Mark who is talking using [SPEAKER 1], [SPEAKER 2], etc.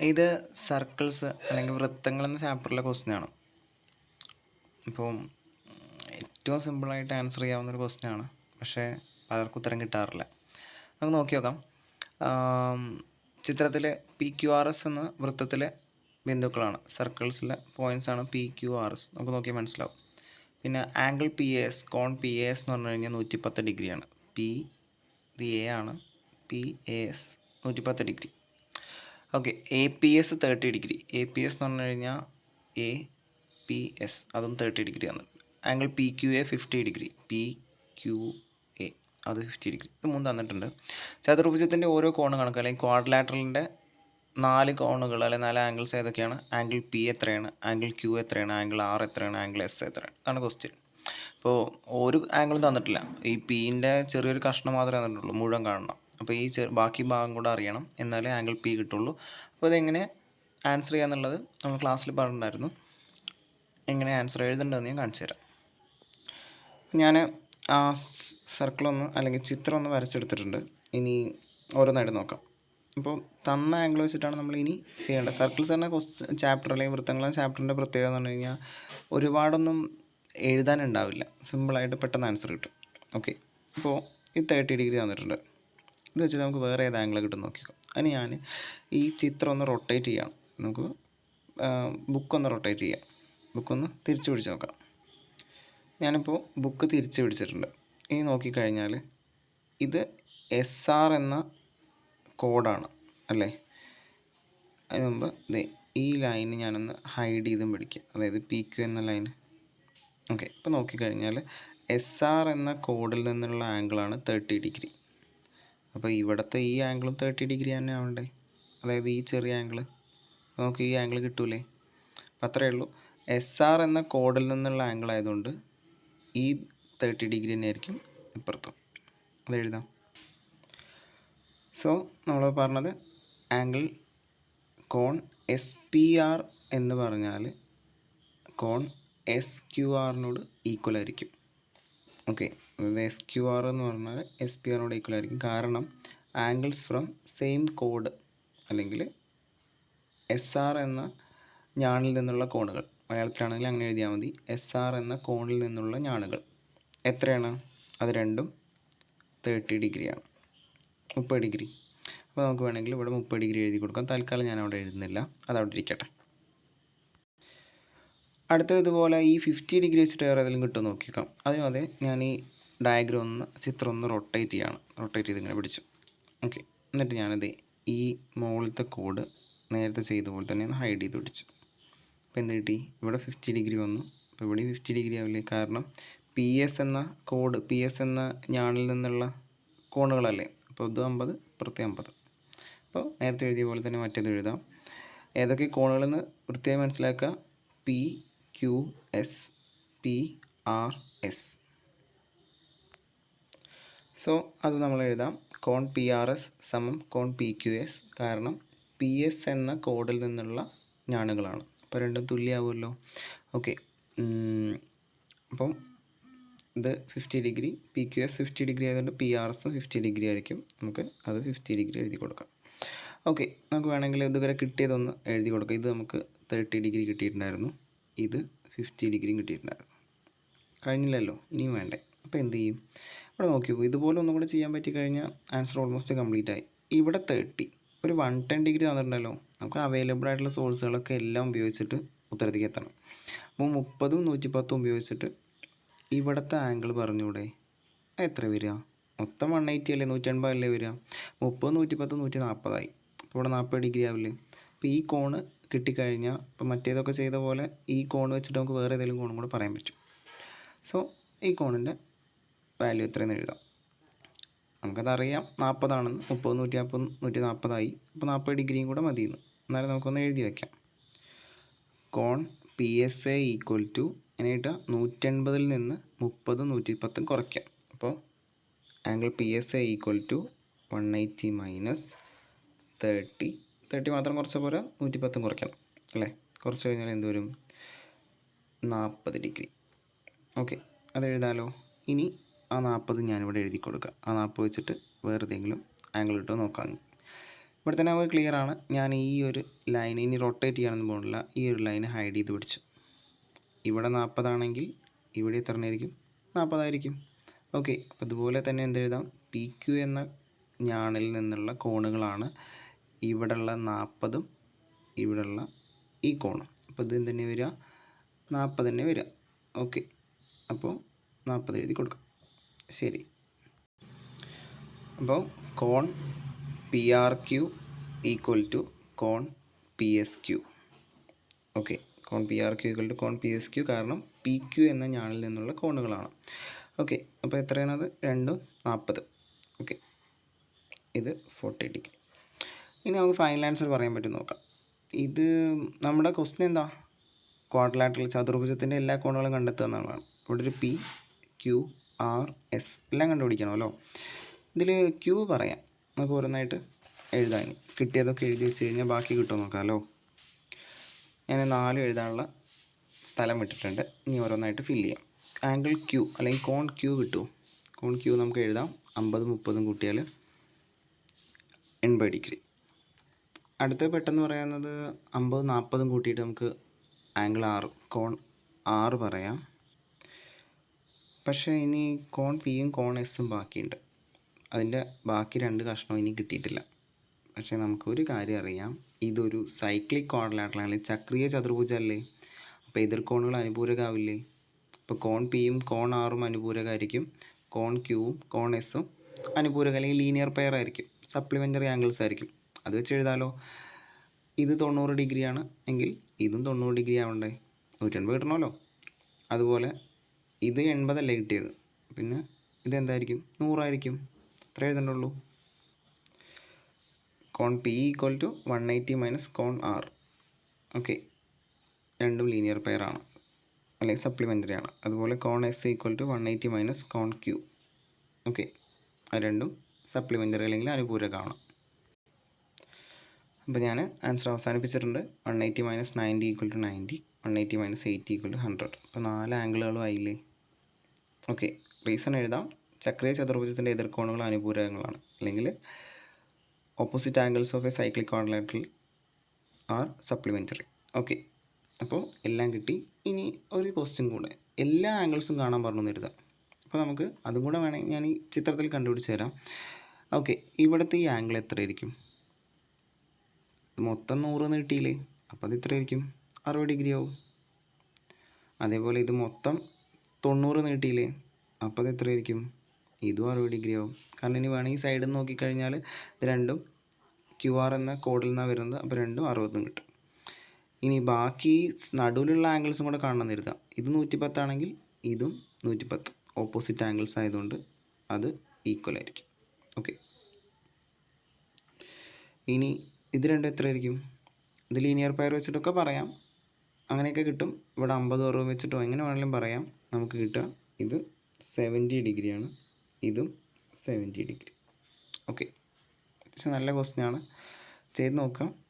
[SPEAKER 1] ഇത് സർക്കിൾസ് അല്ലെങ്കിൽ വൃത്തങ്ങൾ എന്ന ചാപ്റ്ററിലെ ക്വസ്റ്റ്യൻ ആണ്. ഇപ്പോൾ ഏറ്റവും സിമ്പിളായിട്ട് ആൻസർ ചെയ്യാവുന്ന ഒരു ക്വസ്റ്റ്യൻ ആണ്. പക്ഷേ പലർക്കും ഉത്തരം കിട്ടാറില്ല. നമുക്ക് നോക്കി നോക്കാം. ചിത്രത്തിൽ പി ക്യു ആർ എസ് എന്ന വൃത്തത്തിലെ ബിന്ദുക്കളാണ്. സർക്കിൾസിലെ പോയിന്റ്സ് ആണ് പി ക്യു ആർ എസ് നമുക്ക് നോക്കി മനസ്സിലാവും. പിന്നെ ആംഗിൾ പി എ എസ് കോൺ പി എ എസ് എന്ന് പറഞ്ഞു കഴിഞ്ഞാൽ നൂറ്റിപ്പത്ത് ഡിഗ്രിയാണ്. പി ദി എ ആണ്. പി എ എസ് നൂറ്റിപ്പത്ത് degree. Okay A P S thirty degree A P S എന്ന് പറഞ്ഞു കഴിഞ്ഞാൽ എ പി എസ് അതും തേർട്ടി ഡിഗ്രി ആണ്. Angle P Q A fifty degree P Q A അത് ഫിഫ്റ്റി ഡിഗ്രി ഇത് മൂന്ന് തന്നിട്ടുണ്ട്. ചതുർഭുജത്തിന്റെ ഓരോ കോണ് കണക്ക് അല്ലെങ്കിൽ ക്വാഡ്ലാറ്ററലിന്റെ നാല് കോണുകൾ അല്ലെങ്കിൽ നാല് ആംഗിൾസ് ഏതൊക്കെയാണ്? ആംഗിൾ പി എത്രയാണ്? ആംഗിൾ ക്യൂ എത്രയാണ്? ആംഗിൾ ആർ എത്രയാണ്? ആംഗിൾ എസ് എത്രയാണ്? അതാണ് ക്വസ്റ്റ്യൻ അപ്പോൾ ഒരു ആംഗിളും തന്നിട്ടില്ല. ഈ പീന്റെ ചെറിയൊരു കഷ്ണം മാത്രമേ തന്നിട്ടുള്ളൂ മുഴുവൻ കാണണം. അപ്പോൾ ഈ ബാക്കി ഭാഗം കൂടെ അറിയണം. എന്നാലേ ആംഗിൾ പി കിട്ടുള്ളൂ. അപ്പോൾ അതെങ്ങനെ ആൻസർ ചെയ്യാന്നുള്ളത് നമ്മൾ ക്ലാസ്സിൽ പറഞ്ഞിട്ടുണ്ടായിരുന്നു. എങ്ങനെ ആൻസർ എഴുതേണ്ടതെന്ന് ഞാൻ കാണിച്ചു തരാം. ഞാൻ ആ സർക്കിളൊന്ന് അല്ലെങ്കിൽ ചിത്രം ഒന്ന് വരച്ചെടുത്തിട്ടുണ്ട്. ഇനി ഓരോന്നായിട്ട് നോക്കാം. അപ്പോൾ തന്ന ആംഗിൾ വെച്ചിട്ടാണ് നമ്മൾ ഇനി ചെയ്യേണ്ടത്. സർക്കിൾസ് തന്നെ ക്വസ്റ്റ് ചാപ്റ്റർ അല്ലെങ്കിൽ വൃത്തങ്ങളും ചാപ്റ്ററിന്റെ പ്രത്യേകത എന്ന് പറഞ്ഞു കഴിഞ്ഞാൽ ഒരുപാടൊന്നും എഴുതാനുണ്ടാവില്ല സിമ്പിളായിട്ട് പെട്ടെന്ന് ആൻസർ കിട്ടും. ഓക്കെ അപ്പോൾ ഈ തേർട്ടി ഡിഗ്രി തന്നിട്ടുണ്ട്. ഇത് വെച്ച് നമുക്ക് വേറെ ഏത് ആംഗിൾ കിട്ടും നോക്കിക്കോ. അതിന് ഞാൻ ഈ ചിത്രം ഒന്ന് റൊട്ടേറ്റ് ചെയ്യാം. നമുക്ക് ബുക്കൊന്ന് റൊട്ടേറ്റ് ചെയ്യാം. ബുക്കൊന്ന് തിരിച്ചു പിടിച്ച് നോക്കാം. ഞാനിപ്പോൾ ബുക്ക് തിരിച്ചു പിടിച്ചിട്ടുണ്ട്. ഇനി നോക്കിക്കഴിഞ്ഞാൽ ഇത് എസ് ആർ എന്ന കോഡാണ് അല്ലേ? അതിന് മുമ്പ് ദേ ഈ ലൈന് ഞാനൊന്ന് ഹൈഡ് ചെയ്തും പിടിക്കുക അതായത് പി ക്യു എന്ന ലൈൻ ഓക്കെ ഇപ്പോൾ നോക്കിക്കഴിഞ്ഞാൽ എസ് ആർ എന്ന കോഡിൽ നിന്നുള്ള ആംഗിളാണ് തേർട്ടി ഡിഗ്രി അപ്പോൾ ഇവിടുത്തെ ഈ ആംഗിളും തേർട്ടി ഡിഗ്രി തന്നെ ആവണ്ടേ? അതായത് ഈ ചെറിയ ആംഗിൾ നമുക്ക് ഈ ആംഗിൾ കിട്ടൂലേ? അപ്പോൾ അത്രയേ ഉള്ളൂ. എസ് ആർ എന്ന കോഡിൽ നിന്നുള്ള ആംഗിൾ ആയതുകൊണ്ട് ഈ തേർട്ടി ഡിഗ്രി തന്നെ ആയിരിക്കും ഇപ്പുറത്തും. അത് എഴുതാം. സോ നമ്മൾ പറഞ്ഞത് ആംഗിൾ കോൺ എസ് പി ആർ എന്ന് പറഞ്ഞാൽ കോൺ എസ് ക്യു ആറിനോട് ഈക്വൽ ആയിരിക്കും. ഓക്കെ അതായത് എസ് ക്യു ആർ എന്ന് പറഞ്ഞാൽ എസ് പി ആറിനോട് ഈക്വൽ ആയിരിക്കും. കാരണം ആംഗിൾസ് ഫ്രം സെയിം കോഡ് അല്ലെങ്കിൽ എസ് ആർ എന്ന ഞാണിൽ നിന്നുള്ള കോണുകൾ മലയാളത്തിലാണെങ്കിൽ അങ്ങനെ എഴുതിയാൽ മതി. എസ് ആർ എന്ന കോണിൽ നിന്നുള്ള ഞാണുകൾ. എത്രയാണ്? അത് രണ്ടും തേർട്ടി ഡിഗ്രിയാണ് മുപ്പത് ഡിഗ്രി അപ്പോൾ നമുക്ക് വേണമെങ്കിൽ ഇവിടെ മുപ്പത് ഡിഗ്രി എഴുതി കൊടുക്കാം. തൽക്കാലം ഞാൻ അവിടെ എഴുതുന്നില്ല. അത് അവിടെ ഇരിക്കട്ടെ. അടുത്ത ഇതുപോലെ ഈ ഫിഫ്റ്റി ഡിഗ്രി വെച്ചിട്ട് വേറെ ഏതെങ്കിലും കിട്ടും നോക്കിയേക്കാം. അതിനും അതെ ഞാൻ ഈ ഡയഗ്രം ഒന്ന് ചിത്രം ഒന്ന് റൊട്ടേറ്റ് ചെയ്യാണ്. റൊട്ടേറ്റ് ചെയ്ത് ഇങ്ങനെ പിടിച്ചു. ഓക്കെ എന്നിട്ട് ഞാനത് ഈ മുകളിലത്തെ കോഡ് നേരത്തെ ചെയ്ത പോലെ തന്നെ ഒന്ന് ഹൈഡ് ചെയ്ത് പിടിച്ചു. അപ്പോൾ എന്ത് കിട്ടി? ഇവിടെ ഫിഫ്റ്റി ഡിഗ്രി വന്നു. അപ്പോൾ ഇവിടെ ഫിഫ്റ്റി ഡിഗ്രി ആവില്ലേ? കാരണം പി എസ് എന്ന കോഡ് പി എസ് എന്ന ഞാണിൽ നിന്നുള്ള കോണുകളല്ലേ? അപ്പോൾ ഇത് അമ്പത് ഇപ്പുറത്തെ അമ്പത്. അപ്പോൾ നേരത്തെ എഴുതിയ പോലെ തന്നെ മറ്റേത് എഴുതാം. ഏതൊക്കെ കോണുകളെന്ന് വൃത്തിയായി മനസ്സിലാക്കുക? P Q S P R S so അത് നമ്മൾ എഴുതാം. കോൺ പി ആർ എസ് സമം കോൺ പി ക്യു എസ് കാരണം പി എസ് എന്ന കോഡിൽ നിന്നുള്ള ഞാണുകളാണ്. അപ്പോൾ രണ്ടും തുല്യമാവുമല്ലോ ഓക്കെ അപ്പം ഇത് fifty degree P Q S fifty degree ആയതുകൊണ്ട് പി ആർ എസും ഫിഫ്റ്റി ഡിഗ്രി ആയിരിക്കും. നമുക്ക് അത് ഫിഫ്റ്റി ഡിഗ്രി എഴുതി കൊടുക്കാം. ഓക്കെ നമുക്ക് വേണമെങ്കിൽ ഇതുവരെ കിട്ടിയതൊന്ന് എഴുതി കൊടുക്കാം. ഇത് നമുക്ക് തേർട്ടി ഡിഗ്രി കിട്ടിയിട്ടുണ്ടായിരുന്നു. ഇത് ഫിഫ്റ്റി ഡിഗ്രിയും കിട്ടിയിട്ടുണ്ടായിരുന്നു. കഴിഞ്ഞില്ലല്ലോ ഇനിയും വേണ്ടേ. അപ്പോൾ എന്ത് ചെയ്യും? ഇവിടെ നോക്കി പോകും ഇതുപോലെ ഒന്നും കൂടെ ചെയ്യാൻ പറ്റി കഴിഞ്ഞാൽ ആൻസർ ഓൾമോസ്റ്റ് കംപ്ലീറ്റ് ആയി. ഇവിടെ തേർട്ടി ഒരു വൺ ടെൻ ഡിഗ്രി തന്നിട്ടുണ്ടല്ലോ. നമുക്ക് അവൈലബിൾ ആയിട്ടുള്ള സോഴ്സുകളൊക്കെ എല്ലാം ഉപയോഗിച്ചിട്ട് ഉത്തരത്തേക്ക് എത്തണം. അപ്പോൾ മുപ്പതും നൂറ്റിപ്പത്തും ഉപയോഗിച്ചിട്ട് ഇവിടുത്തെ ആംഗിൾ പറഞ്ഞൂടെ? എത്ര വരിക? മൊത്തം വൺ എയ്റ്റി അല്ലേ? നൂറ്റൻപത് അല്ലേ വരിക? മുപ്പത് നൂറ്റിപ്പത്ത് നൂറ്റി നാൽപ്പതായി അപ്പോൾ ഇവിടെ നാൽപ്പത് ഡിഗ്രി ആവില്ലേ? അപ്പോൾ ഈ കോണ് കിട്ടിക്കഴിഞ്ഞാൽ ഇപ്പോൾ മറ്റേതൊക്കെ ചെയ്ത പോലെ ഈ കോൺ വെച്ചിട്ട് നമുക്ക് വേറെ ഏതെങ്കിലും കോണും കൂടെ പറയാൻ പറ്റും. സോ ഈ കോണിന്റെ വാല്യൂ എത്രയെന്ന് എഴുതാം. നമുക്കതറിയാം. നാൽപ്പതാണെന്ന് മുപ്പത് നൂറ്റി നാൽപ്പത് നൂറ്റി നാൽപ്പതായി അപ്പോൾ നാൽപ്പത് ഡിഗ്രിയും കൂടെ മതിയെന്ന്. എന്നാലും നമുക്കൊന്ന് എഴുതി വയ്ക്കാം കോൺ P S A equal to എങ്ങനെയിട്ടാ നൂറ്റൻപതിൽ നിന്ന് മുപ്പത് നൂറ്റി പത്തും കുറയ്ക്കാം. അപ്പോൾ angle P S A equal to one eighty minus thirty thirty മാത്രം കുറച്ച പോലെ നൂറ്റി പത്തും കുറയ്ക്കണം അല്ലേ? കുറച്ച് കഴിഞ്ഞാൽ എന്ത് വരും? നാൽപ്പത് ഡിഗ്രി. ഓക്കെ അത് എഴുതാലോ? ഇനി ആ നാൽപ്പത് ഞാനിവിടെ എഴുതി കൊടുക്കുക ആ നാൽപ്പത് വെച്ചിട്ട് വേറെ ഏതെങ്കിലും ആംഗിൾ ഇട്ടോ നോക്കാം. ഇവിടെ തന്നെ നമുക്ക് ക്ലിയർ ആണ്. ഞാൻ ഈ ഒരു ലൈൻ ഇനി റൊട്ടേറ്റ് ചെയ്യാനൊന്നും പോകുന്നില്ല ഈ ഒരു ലൈൻ ഹൈഡ് ചെയ്ത് പിടിച്ചു. ഇവിടെ നാൽപ്പതാണെങ്കിൽ ഇവിടെ എത്രയായിരിക്കും നാൽപ്പതായിരിക്കും ഓക്കെ അതുപോലെ തന്നെ തന്നെ എന്തെഴുതാം പി ക്യു എന്ന ഞാണിൽ നിന്നുള്ള കോണുകളാണ് ഇവിടെയുള്ള നാൽപ്പതും ഇവിടെയുള്ള ഈ കോണും. അപ്പോൾ ഇത് തന്നെ വരിക? നാൽപ്പത് തന്നെ വരിക. ഓക്കെ. അപ്പോൾ നാൽപ്പത് എഴുതി കൊടുക്കാം. ശരി. അപ്പോൾ കോൺ P R Q equal to cone P S Q. Okay. Cone P R Q equal to cone P S Q കാരണം പി ക്യു എന്ന ഞാണിൽ നിന്നുള്ള കോണുകളാണ്. ഓക്കെ. അപ്പോൾ എത്രയാണത്? രണ്ടും നാൽപ്പത്. ഓക്കെ. ഇത് ഫോർട്ടി ഡിഗ്രി. ഇനി നമുക്ക് ഫൈനൽ ആൻസർ പറയാൻ പറ്റും നോക്കാം. ഇത് നമ്മുടെ ക്വസ്റ്റ്യൻ എന്താ? ക്വാഡ്രിലാറ്ററൽ ചതുർഭുജത്തിന്റെ എല്ലാ കോണുകളും കണ്ടെത്തുക എന്നുള്ളതാണ്. ഇവിടെ ഒരു പി ക്യു ആർ എസ് എല്ലാം കണ്ടുപിടിക്കണമല്ലോ ഇതിൽ ക്യൂ പറയാം. നമുക്ക് ഓരോന്നായിട്ട് എഴുതാൻ കിട്ടിയതൊക്കെ എഴുതി വെച്ച് കഴിഞ്ഞാൽ ബാക്കി കിട്ടുമോ നോക്കാമല്ലോ ഞാൻ നാലും എഴുതാനുള്ള സ്ഥലം വിട്ടിട്ടുണ്ട്. ഇനി ഓരോന്നായിട്ട് ഫില്ല് ചെയ്യാം. ആംഗിൾ ക്യൂ അല്ലെങ്കിൽ കോൺ ക്യൂ കിട്ടുമോ കോൺ ക്യൂ നമുക്ക് എഴുതാം. അമ്പതും മുപ്പതും കൂട്ടിയാൽ എൺപത് ഡിഗ്രി. അടുത്ത പെട്ടെന്ന് പറയുന്നത് അമ്പത് നാൽപ്പതും കൂട്ടിയിട്ട് നമുക്ക് ആംഗിൾ ആറ് കോൺ ആറ് പറയാം. പക്ഷേ ഇനി കോൺ പിയും കോൺ എസും ബാക്കിയുണ്ട്. അതിന്റെ ബാക്കി രണ്ട് കഷ്ണവും ഇനി കിട്ടിയിട്ടില്ല. പക്ഷേ നമുക്കൊരു കാര്യം അറിയാം. ഇതൊരു സൈക്ലിക് അല്ലെങ്കിൽ ചക്രീയ ചതുർഭുജമല്ലേ അപ്പോൾ എതിർ കോണുകൾ അനുപൂരകാവില്ലേ? അപ്പോൾ കോൺ പിയും കോൺ ആറും അനുപൂരകമായിരിക്കും കോൺ ക്യൂവും കോൺ എസും അനുപൂരക അല്ലെങ്കിൽ ലീനിയർ പെയർ ആയിരിക്കും. സപ്ലിമെന്ററി ആംഗിൾസ് ആയിരിക്കും. അത് വെച്ച് എഴുതാലോ. ഇത് തൊണ്ണൂറ് ഡിഗ്രിയാണ് എങ്കിൽ ഇതും തൊണ്ണൂറ് ഡിഗ്രി ആവണ്ടേ. നൂറ്റൻപത് കിട്ടണമല്ലോ. അതുപോലെ ഇത് എൺപതല്ലേ കിട്ടിയത്. പിന്നെ ഇതെന്തായിരിക്കും? നൂറായിരിക്കും. അത്ര എഴുതണ്ടുള്ളൂ കോൺ P equal to one eighty minus cone R. Okay. രണ്ടും ലീനിയർ പെയറാണ് അല്ലെങ്കിൽ സപ്ലിമെന്ററി ആണ്. അതുപോലെ കോൺ S equal to one eighty minus cone Q. Okay. അത് രണ്ടും സപ്ലിമെന്ററി അല്ലെങ്കിൽ അനുപൂരകമാണ്. അപ്പോൾ ഞാൻ answer അവസാനിപ്പിച്ചിട്ടുണ്ട്. One eighty minus ninety equal to ninety one eighty minus eighty equal to hundred അപ്പോൾ നാല് ആംഗിളുകളും ആയില്ലേ? ഓക്കെ റീസൺ എഴുതാം. ചക്രീയ ചതുർഭുജത്തിന്റെ എതിർക്കോണുകൾ അനുപൂരകങ്ങളാണ്. അല്ലെങ്കിൽ opposite angles of a cyclic quadrilateral are supplementary okay അപ്പോൾ എല്ലാം കിട്ടി. ഇനി ഒരു ക്വസ്റ്റ്യൻ കൂടെ. എല്ലാ ആംഗിൾസും കാണാൻ പറഞ്ഞു എഴുതാം. അപ്പോൾ നമുക്ക് അതും കൂടെ വേണമെങ്കിൽ ഞാൻ ഈ ചിത്രത്തിൽ കണ്ടുപിടിച്ച് തരാം. ഓക്കെ ഇവിടുത്തെ ഈ ആംഗിൾ എത്രയായിരിക്കും? മൊത്തം നൂറ് കിട്ടിയില്ലേ? അപ്പോൾ അത് ഇത്രയായിരിക്കും. അറുപത് ഡിഗ്രി ആവും. അതേപോലെ ഇത് മൊത്തം തൊണ്ണൂറ് നീട്ടിയില്ലേ അപ്പോൾ അത് എത്രയായിരിക്കും? ഇതും അറുപത് ഡിഗ്രി ആവും. കാരണം ഇനി വേണമെങ്കിൽ സൈഡിൽ നിന്ന് നോക്കിക്കഴിഞ്ഞാൽ ഇത് രണ്ടും ക്യു ആർ എന്ന കോഡിൽ നിന്നാണ് വരുന്നത്. അപ്പോൾ രണ്ടും അറുപതും കിട്ടും. ഇനി ബാക്കി നടുവിലുള്ള ആംഗിൾസും കൂടെ കാണണം എഴുതാം ഇത് നൂറ്റിപ്പത്താണെങ്കിൽ ഇതും നൂറ്റിപ്പത്ത്. ഓപ്പോസിറ്റ് ആംഗിൾസ് ആയതുകൊണ്ട് അത് ഈക്വൽ ആയിരിക്കും. ഓക്കെ ഇനി ഇത് രണ്ടും എത്രയായിരിക്കും? ഇത് ലീനിയർ പയർ വെച്ചിട്ടൊക്കെ പറയാം. അങ്ങനെയൊക്കെ കിട്ടും. ഇവിടെ അമ്പത് അറുപത് വെച്ചിട്ടോ എങ്ങനെ വേണമെങ്കിലും പറയാം. നമുക്ക് കിട്ടുക. ഇത് സെവന്റി ഡിഗ്രിയാണ് ഇതും സെവന്റി ഡിഗ്രി ഓക്കെ നല്ല ക്വസ്റ്റ്യൻ ആണ്. ചെയ്ത് നോക്കാം.